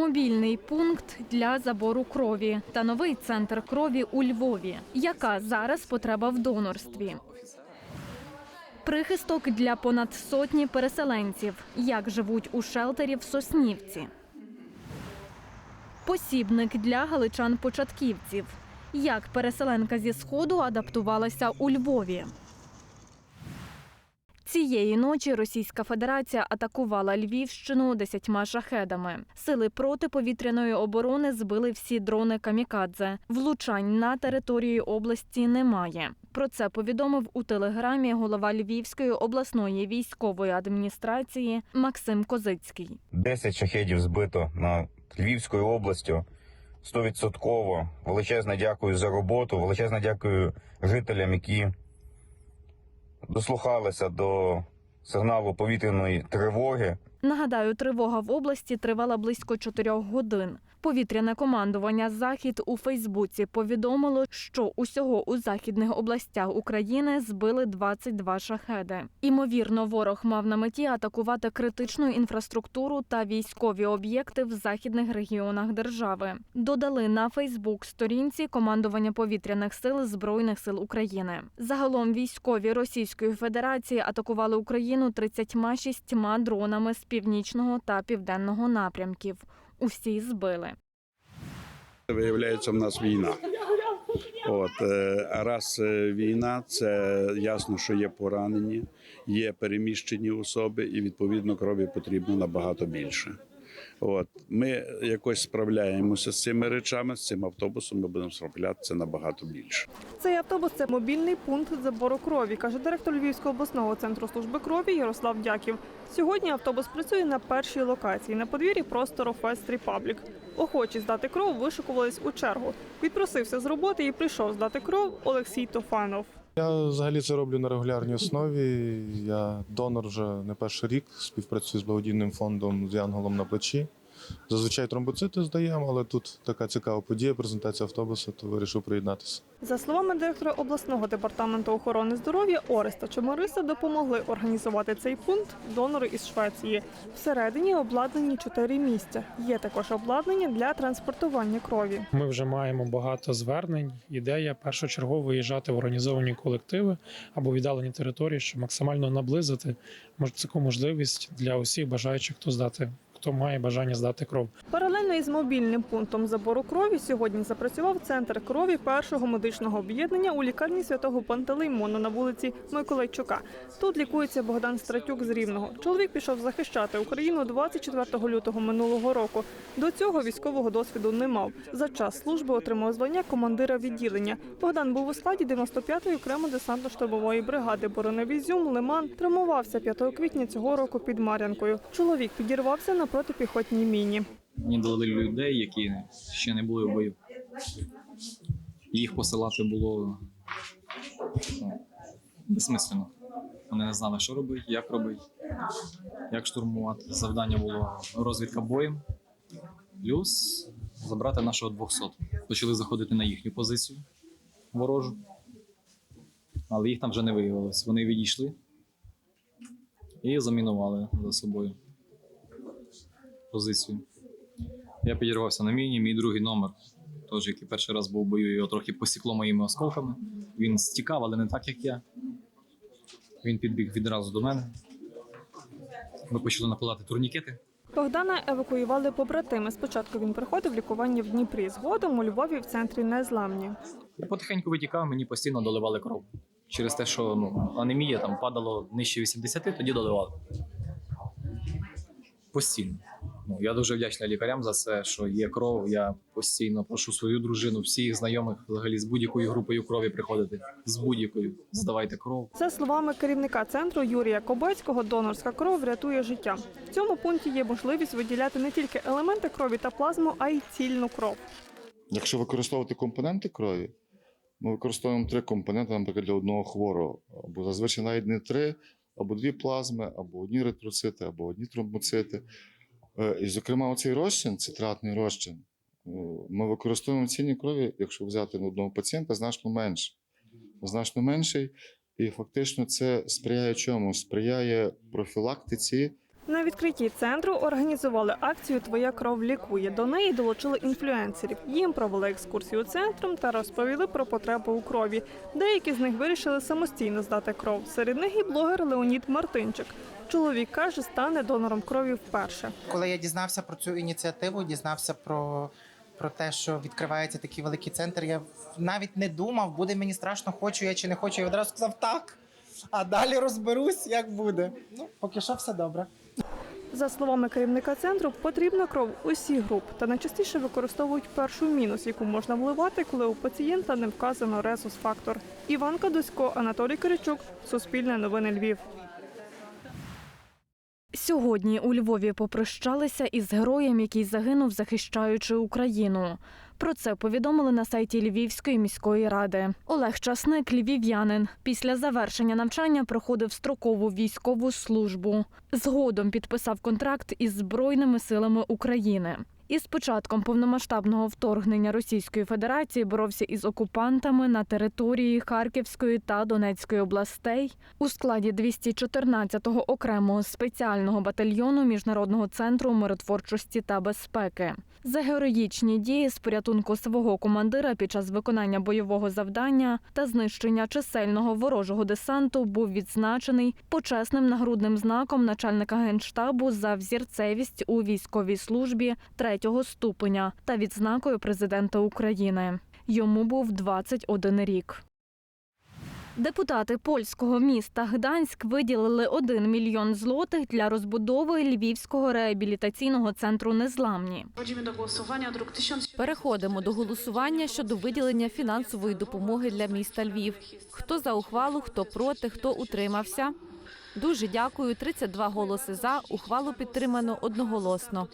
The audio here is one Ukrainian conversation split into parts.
мобільний пункт для забору крові та новий центр крові у Львові. Яка зараз потреба в донорстві? Прихисток для понад сотні переселенців. Як живуть у шелтері в Соснівці. Посібник для галичан-початківців. Як переселенка зі сходу адаптувалася у Львові. Цієї ночі Російська Федерація атакувала Львівщину десятьма шахедами. Сили протиповітряної оборони збили всі дрони камікадзе. Влучань на території області немає. Про це повідомив у телеграмі голова Львівської обласної військової адміністрації Максим Козицький. 10 шахедів збито над Львівською областю. Стовідсотково. Величезне дякую за роботу. Величезне дякую жителям, які дослухалися до сигналу повітряної тривоги. Нагадаю, тривога в області тривала близько чотирьох годин. Повітряне командування Захід у Фейсбуці повідомило, що усього у західних областях України збили 22 шахеди. Імовірно, ворог мав на меті атакувати критичну інфраструктуру та військові об'єкти в західних регіонах держави. Додали на Фейсбук сторінці командування повітряних сил збройних сил України. Загалом військові Російської Федерації атакували Україну 36 дронами з північного та південного напрямків. Усі збили. Виявляється, в нас війна. От, е, раз е, війна, це ясно, що є поранені, є переміщені особи, і відповідно крові потрібно набагато більше. От ми якось справляємося з цими речами, з цим автобусом. Ми будемо справлятися набагато більше. Цей автобус це мобільний пункт забору крові, каже директор Львівського обласного центру служби крові Ярослав Дяків. Сьогодні автобус працює на першій локації на подвір'ї простору Фест Репаблік. Охочі здати кров вишикувались у чергу. Відпросився з роботи і прийшов здати кров Олексій Тофанов. Я взагалі це роблю на регулярній основі. Я донор вже не перший рік, співпрацюю з благодійним фондом з Янголом на плечі. Зазвичай тромбоцити здаємо, але тут така цікава подія, презентація автобуса, то вирішив приєднатися. За словами директора обласного департаменту охорони здоров'я Ореста Чомориса, допомогли організувати цей пункт донори із Швеції. Всередині обладнані чотири місця. Є також обладнання для транспортування крові. Ми вже маємо багато звернень. Ідея першочергово виїжджати в організовані колективи або віддалені території, щоб максимально наблизити таку можливість для усіх бажаючих, хто здати, хто має бажання здати кров. Паралельно із мобільним пунктом забору крові сьогодні запрацював центр крові першого медичного об'єднання у лікарні святого Пантелеймона на вулиці Миколайчука. Тут лікується Богдан Стратюк з Рівного. Чоловік пішов захищати Україну 24 лютого минулого року. До цього військового досвіду не мав. За час служби отримав звання командира відділення. Богдан був у складі 95-ї окремо десантно-штурмової бригади Боронев Ізюм, Лиман. Травмувався 5 квітня цього року під Мар'янкою. Чоловік підірвався на протипіхотній міні. Мені дали людей, які ще не були в бою. Їх посилати було ну, безсмислено. Вони не знали, що робити, як робити, як штурмувати. Завдання було розвідка боєм, плюс забрати нашого 200. Почали заходити на їхню позицію ворожу, але їх там вже не виявилось. Вони відійшли і замінували за собою позицію. Я підірвався на міні, мій другий номер, теж який перший раз був в бою, його трохи посікло моїми осколками. Він стікав, але не так, як я. Він підбіг відразу до мене. Ми почали накладати турнікети. Богдана евакуювали побратими. Спочатку він проходив лікування в Дніпрі. Згодом у Львові в центрі незламні. Я потихеньку витікав, мені постійно доливали кров. Через те, що ну, анемія там падало нижче 80, тоді доливали. Постійно. Ну, я дуже вдячний лікарям за це, що є кров. Я постійно прошу свою дружину, всіх знайомих взагалі з будь-якою групою крові приходити. З будь-якою. Здавайте кров. За словами керівника центру Юрія Кобецького, донорська кров рятує життя. В цьому пункті є можливість виділяти не тільки елементи крові та плазму, а й цільну кров. Якщо використовувати компоненти крові, ми використовуємо три компоненти, наприклад, для одного хворого. Або зазвичай навіть не три, або дві плазми, або одні ретроцити, або одні тромбоцити. Е, І, зокрема, оцей розчин, цитратний розчин, е, ми використовуємо в цінній крові, якщо взяти одного пацієнта, значно менше. Значно менший. І фактично це сприяє чому? Сприяє профілактиці На відкритті центру організували акцію Твоя кров лікує. До неї долучили інфлюенсерів. Їм провели екскурсію центром та розповіли про потребу у крові. Деякі з них вирішили самостійно здати кров. Серед них і блогер Леонід Мартинчик. Чоловік каже, стане донором крові вперше. Коли я дізнався про цю ініціативу, дізнався про, про те, що відкривається такий великий центр, я навіть не думав, буде мені страшно, хочу я чи не хочу. Я одразу сказав так. А далі розберусь, як буде. Ну, поки що все добре. За словами керівника центру, потрібна кров усіх груп та найчастіше використовують першу мінус, яку можна вливати, коли у пацієнта не вказано резус-фактор. Іванка Досько, Анатолій Киричук, Суспільне новини Львів. Сьогодні у Львові попрощалися із героєм, який загинув, захищаючи Україну. Про це повідомили на сайті Львівської міської ради. Олег Часник, львів'янин, після завершення навчання проходив строкову військову службу. Згодом підписав контракт із Збройними силами України. Із початком повномасштабного вторгнення Російської Федерації боровся із окупантами на території Харківської та Донецької областей у складі 214-го окремого спеціального батальйону Міжнародного центру миротворчості та безпеки. За героїчні дії з порятунку свого командира під час виконання бойового завдання та знищення чисельного ворожого десанту був відзначений почесним нагрудним знаком начальника генштабу за взірцевість у військовій службі третього ступеня та відзнакою президента України. Йому був 21 рік. Депутати польського міста Гданськ виділили 1 мільйон злотих для розбудови Львівського реабілітаційного центру Незламні. Przechodzimy do głosowania. Druk 1000. Переходимо до голосування щодо виділення фінансової допомоги для міста Львів. Хто за ухвалу, хто проти, хто утримався. Дуже дякую. 32 голоси за. Ухвалу підтримано одноголосно.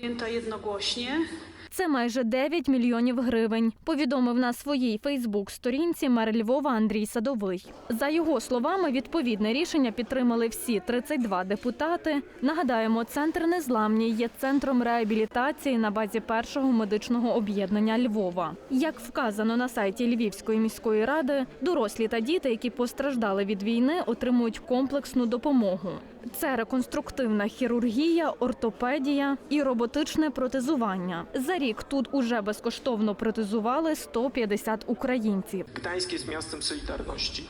Це майже 9 мільйонів гривень. Повідомив на своїй Фейсбук-сторінці мер Львова Андрій Садовий. За його словами, відповідне рішення підтримали всі 32 депутати. Нагадаємо, центр незламні є центром реабілітації на базі першого медичного об'єднання Львова. Як вказано на сайті Львівської міської ради, дорослі та діти, які постраждали від війни, отримують комплексну допомогу. Це реконструктивна хірургія, ортопедія і роботичне протезування. За рік тут уже безкоштовно протезували 150 українців. Gdańsk з містом Solidarności.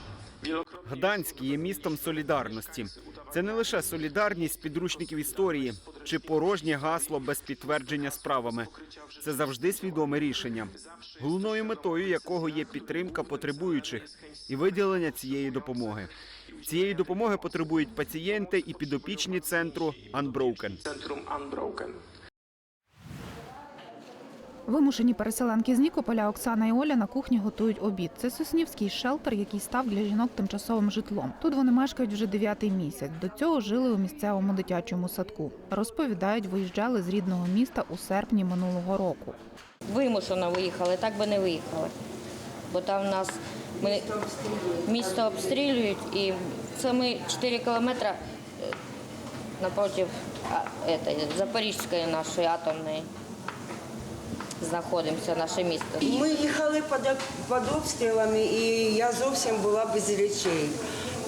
Гданськ є містом солідарності. Це не лише солідарність підручників історії чи порожнє гасло без підтвердження справами. Це завжди свідоме рішення, головною метою якого є підтримка потребуючих і виділення цієї допомоги. Цієї допомоги потребують пацієнти і підопічні центру Unbroken. Вимушені переселенки з Нікополя Оксана і Оля на кухні готують обід. Це соснівський шелтер, який став для жінок тимчасовим житлом. Тут вони мешкають вже дев'ятий місяць. До цього жили у місцевому дитячому садку. Розповідають, виїжджали з рідного міста у серпні минулого року. Вимушено виїхали, так би не виїхали. Бо там нас ми, місто обстрілюють, і це ми 4 кілометри е, напроти Запорізької нашої атомної знаходимося, наше місто. Ми їхали під, під обстрілами, і я зовсім була без речей.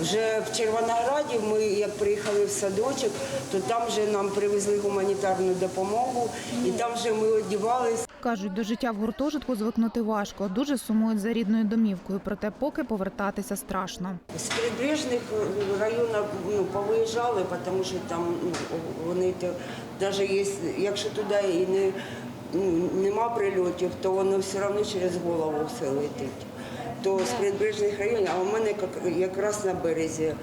Вже в Червонограді ми, як приїхали в садочок, то там вже нам привезли гуманітарну допомогу, і там вже ми одягалися. Кажуть, до життя в гуртожитку звикнути важко. Дуже сумують за рідною домівкою, проте поки повертатися страшно. З прибережних районів ну, повиїжджали, тому що там ну, вони то, навіть є, якщо туди і не, нема прильотів, то воно все одно через голову все летить. То з прибережних районів, а у мене якраз на березі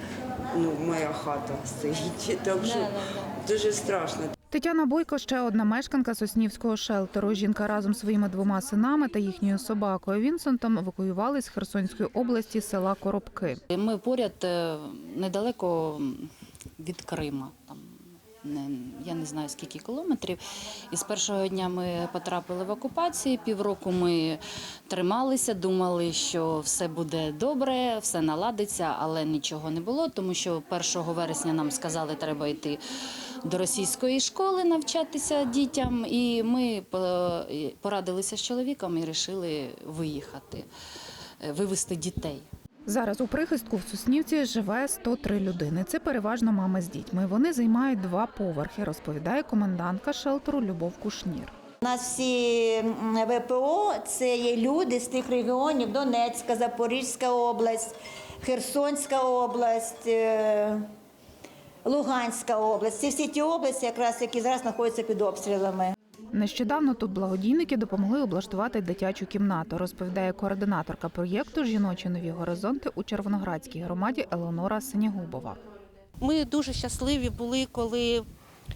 ну, моя хата стоїть. Так що дуже страшно. Тетяна Бойко ще одна мешканка Соснівського шелтеру. Жінка разом зі своїми двома синами та їхньою собакою Вінсентом евакуювали з Херсонської області села Коробки. Ми поряд е, недалеко від Крима. Я не знаю скільки кілометрів. І з першого дня ми потрапили в окупацію. Півроку ми трималися, думали, що все буде добре, все наладиться, але нічого не було, тому що 1 вересня нам сказали, треба йти до російської школи навчатися дітям. І ми порадилися з чоловіком і вирішили виїхати, е, вивезти дітей. Зараз у прихистку в Соснівці живе 103 людини. Це переважно мами з дітьми. Вони займають два поверхи, розповідає комендантка шелтеру Любов Кушнір. У нас всі ВПО це є люди з тих регіонів: Донецька, Запорізька область, Херсонська область, е, Луганська область. Це всі ті області, якраз які зараз знаходяться під обстрілами. Нещодавно тут благодійники допомогли облаштувати дитячу кімнату, розповідає координаторка проєкту Жіночі нові горизонти у Червоноградській громаді Елеонора Синягубова. Ми дуже щасливі були, коли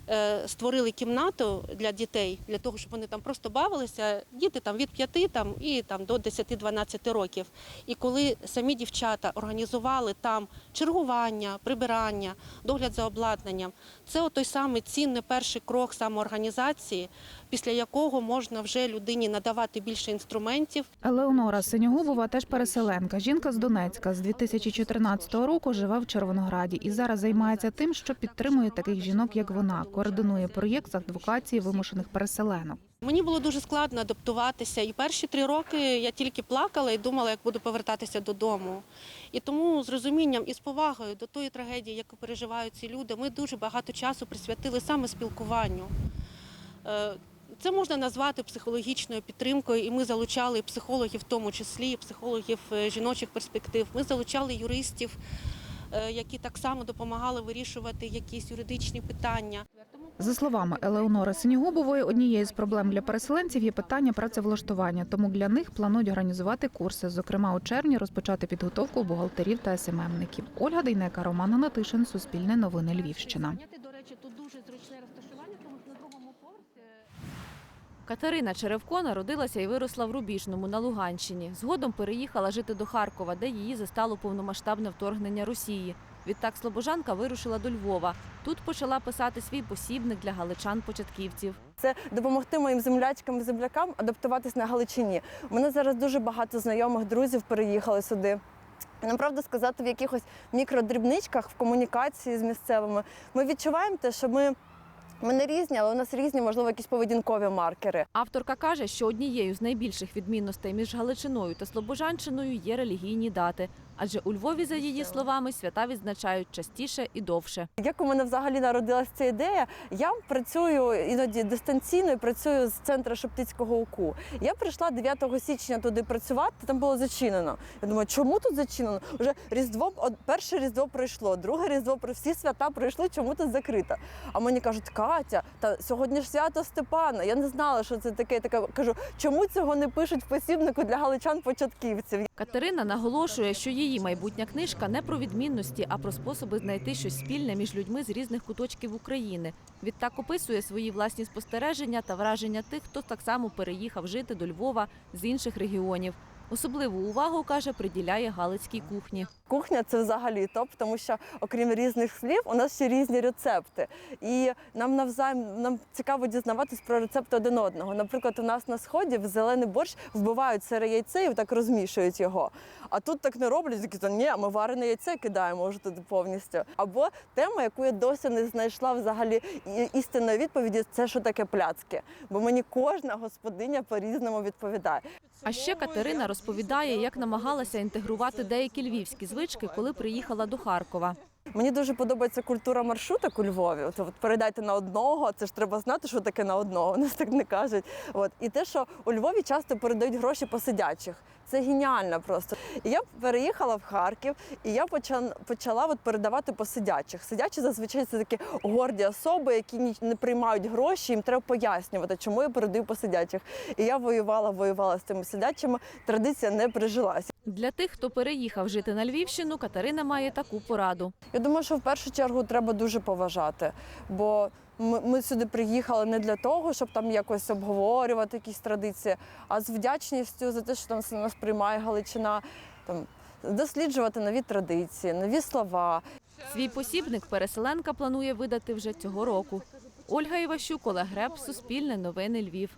е, створили кімнату для дітей, для того, щоб вони там просто бавилися. Діти там від 5 там, і там, до 10-12 років. І коли самі дівчата організували там чергування, прибирання, догляд за обладнанням, це той самий цінний перший крок самоорганізації, після якого можна вже людині надавати більше інструментів. Елеонора Синягубова теж переселенка. Жінка з Донецька з 2014 року живе в Червонограді і зараз займається тим, що підтримує таких жінок, як вона. Координує проєкт з адвокації вимушених переселенок. Мені було дуже складно адаптуватися, і перші три роки я тільки плакала і думала, як буду повертатися додому. І тому з розумінням і з повагою до тої трагедії, яку переживають ці люди, ми дуже багато часу присвятили саме спілкуванню. Це можна назвати психологічною підтримкою, і ми залучали психологів, в тому числі психологів е, жіночих перспектив. Ми залучали юристів, е, які так само допомагали вирішувати якісь юридичні питання. За словами Елеонори Синігубової, однією з проблем для переселенців є питання працевлаштування. Тому для них планують організувати курси. Зокрема, у червні розпочати підготовку бухгалтерів та СММників. Ольга Дейнека, Роман Натишин, Суспільне новини Львівщина. До речі, тут дуже зручне розташування, тому що на другому поверсі. Катерина Черевко народилася і виросла в Рубіжному на Луганщині. Згодом переїхала жити до Харкова, де її застало повномасштабне вторгнення Росії. Відтак Слобожанка вирушила до Львова. Тут почала писати свій посібник для галичан-початківців. Це допомогти моїм землячкам і землякам адаптуватись на Галичині. У мене зараз дуже багато знайомих друзів переїхали сюди. Направду сказати, в якихось мікродрібничках в комунікації з місцевими ми відчуваємо те, що ми, ми не різні, але у нас різні, можливо, якісь поведінкові маркери. Авторка каже, що однією з найбільших відмінностей між Галичиною та Слобожанщиною є релігійні дати. Адже у Львові, за її словами, свята відзначають частіше і довше. Як у мене взагалі народилася ця ідея? Я працюю іноді дистанційно і працюю з центру Шептицького УКУ. Я прийшла 9 січня туди працювати, там було зачинено. Я думаю, чому тут зачинено? Вже різдво перше різдво пройшло, друге різдво про всі свята пройшли, чому тут закрито? А мені кажуть, Катя, та сьогодні ж свято Степана. Я не знала, що це таке. Я така кажу, чому цього не пишуть в посібнику для галичан-початківців? Катерина наголошує, що її майбутня книжка не про відмінності, а про способи знайти щось спільне між людьми з різних куточків України. Відтак описує свої власні спостереження та враження тих, хто так само переїхав жити до Львова з інших регіонів. Особливу увагу каже, приділяє галицькій кухні. Кухня це взагалі топ, тому що окрім різних слів, у нас ще різні рецепти. І нам навзаєм нам цікаво дізнаватись про рецепти один одного. Наприклад, у нас на сході в зелений борщ вбивають сире яйце і так розмішують його. А тут так не роблять, такі то ні, ми варене яйце кидаємо вже туди повністю. Або тема, яку я досі не знайшла взагалі істинної відповіді, це що таке пляцки. Бо мені кожна господиня по-різному відповідає. А ще Катерина розповідає, як намагалася інтегрувати деякі львівські звички, коли приїхала до Харкова. Мені дуже подобається культура маршруток у Львові. От, от передайте на одного, це ж треба знати, що таке на одного. Нас так не кажуть. От і те, що у Львові часто передають гроші по сидячих. Це геніально просто. І я переїхала в Харків, і я почала, почала от передавати по сидячих. Сидячі зазвичай це такі горді особи, які не приймають гроші. Їм треба пояснювати, чому я передаю по сидячих. І я воювала, воювала з тими сидячими. Традиція не прижилася. Для тих, хто переїхав жити на Львівщину, Катерина має таку пораду. Я думаю, що в першу чергу треба дуже поважати, бо ми, сюди приїхали не для того, щоб там якось обговорювати якісь традиції, а з вдячністю за те, що там нас приймає Галичина, там досліджувати нові традиції, нові слова. Свій посібник переселенка планує видати вже цього року. Ольга Іващук, Олег Греб, Суспільне новини Львів.